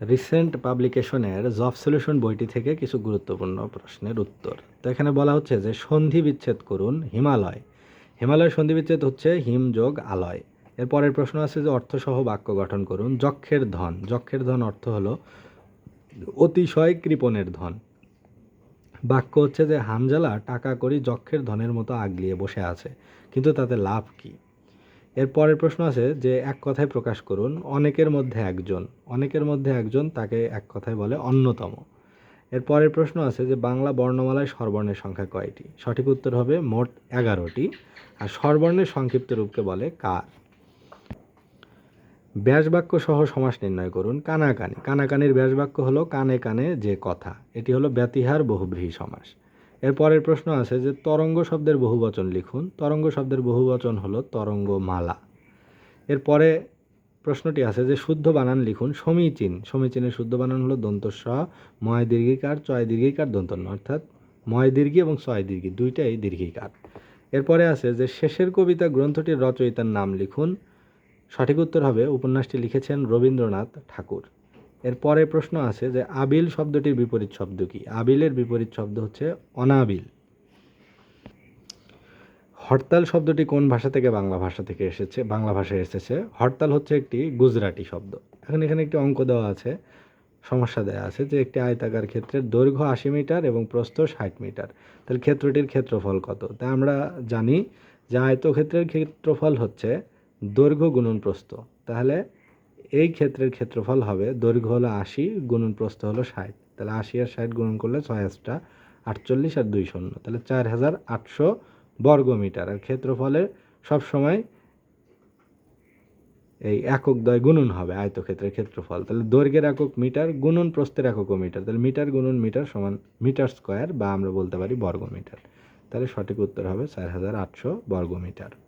Recent পাবলিকেশনের job solution বইটি থেকে কিছু গুরুত্বপূর্ণ প্রশ্নের উত্তর। তো এখানে বলা হচ্ছে যে, সন্ধি বিচ্ছেদ করুন হিমালয়। হিমালয় সন্ধি বিচ্ছেদ হচ্ছে হিম যোগ আলয়। এর পরের প্রশ্ন আছে যে, অর্থসহ বাক্য গঠন করুন যক্ষের ধন। যক্ষের ধন অর্থ হলো অতিশয় কৃপণের ধন। বাক্য হচ্ছে যে, হামজালা টাকা করি যক্ষের ধনের মতো আগলিয়ে বসে আছে, কিন্তু তাতে লাভ কি? এর পরের প্রশ্ন আছে যে, এক কথায় প্রকাশ করুন, অনেকের মধ্যে একজন, অনেকের মধ্যে একজন তাকে এক কথায় বলে অন্যতম। এর পরের প্রশ্ন আছে যে, বাংলা বর্ণমালায় স্বরবর্ণের সংখ্যা কয়টি? সঠিক উত্তর হবে মোট এগারোটি, আর স্বরবর্ণের সংক্ষিপ্ত রূপকে বলে কার? ব্যাসবাক্য সহ সমাস নির্ণয় করুন, কানাকানি। কানাকানির ব্যাসবাক্য হলো কানে কানে যে কথা, এটি হলো ব্যতিহার বহুব্রীহি সমাস। এর পরের প্রশ্ন আছে যে তরঙ্গ শব্দের বহুবচন লিখুন। তরঙ্গ শব্দের বহুবচন হলো তরঙ্গমালা। এরপরে প্রশ্নটি আছে যে শুদ্ধ বানান লিখুন সমীচীন। সমীচীনের শুদ্ধ বানান হলো দন্তস্ব ময় দীর্ঘিকার চয় দীর্ঘিকার দন্তন্য অর্থাৎ ময় দীর্ঘি এবং ছয় দীর্ঘি দুইটাই দীর্ঘিকার। এরপরে আছে যে শেষের কবিতা গ্রন্থটির রচয়িতার নাম লিখুন। সঠিক উত্তর হবে, উপন্যাসটি লিখেছেন রবীন্দ্রনাথ ঠাকুর। এরপরে প্রশ্ন আছে যে আবিল শব্দটির বিপরীত শব্দ কি? আবিলের বিপরীত শব্দ হচ্ছে অনাবিল। হরতাল শব্দটি কোন ভাষা থেকে? বাংলা ভাষা থেকে এসেছে, বাংলা ভাষায় এসেছে। হরতাল হচ্ছে একটি গুজরাটি শব্দ। এখন এখানে একটি অঙ্ক দেওয়া আছে, সমস্যা দেওয়া আছে যে একটি আয়তাকার ক্ষেত্রের দৈর্ঘ্য আশি মিটার এবং প্রস্থ ষাট মিটার। তাহলে ক্ষেত্রটির ক্ষেত্রফল কত? তা আমরা জানি যে আয়তক্ষেত্রের ক্ষেত্রফল হচ্ছে দৈর্ঘ্য গুণন প্রস্থ। তাহলে এই ক্ষেত্রের ক্ষেত্রফল হবে দৈর্ঘ্য হলো আশি, গুণন প্রস্থ হলো ষাট। তাহলে আশি আর ষাট গুণন করলে ছয় আটটা আটচল্লিশ আর দুই শূন্য। তাহলে চার হাজার আটশো বর্গ মিটার। আর ক্ষেত্রফলে সবসময় এই একক দয় গুণন হবে আয়তক্ষেত্রের ক্ষেত্রফল। তাহলে দৈর্ঘ্যের একক মিটার, গুণন প্রস্থের একক মিটার। তাহলে মিটার, গুণন মিটার সমান মিটার স্কোয়ার বা আমরা বলতে পারি বর্গ মিটার। তাহলে সঠিক উত্তর হবে চার হাজার আটশো বর্গ মিটার।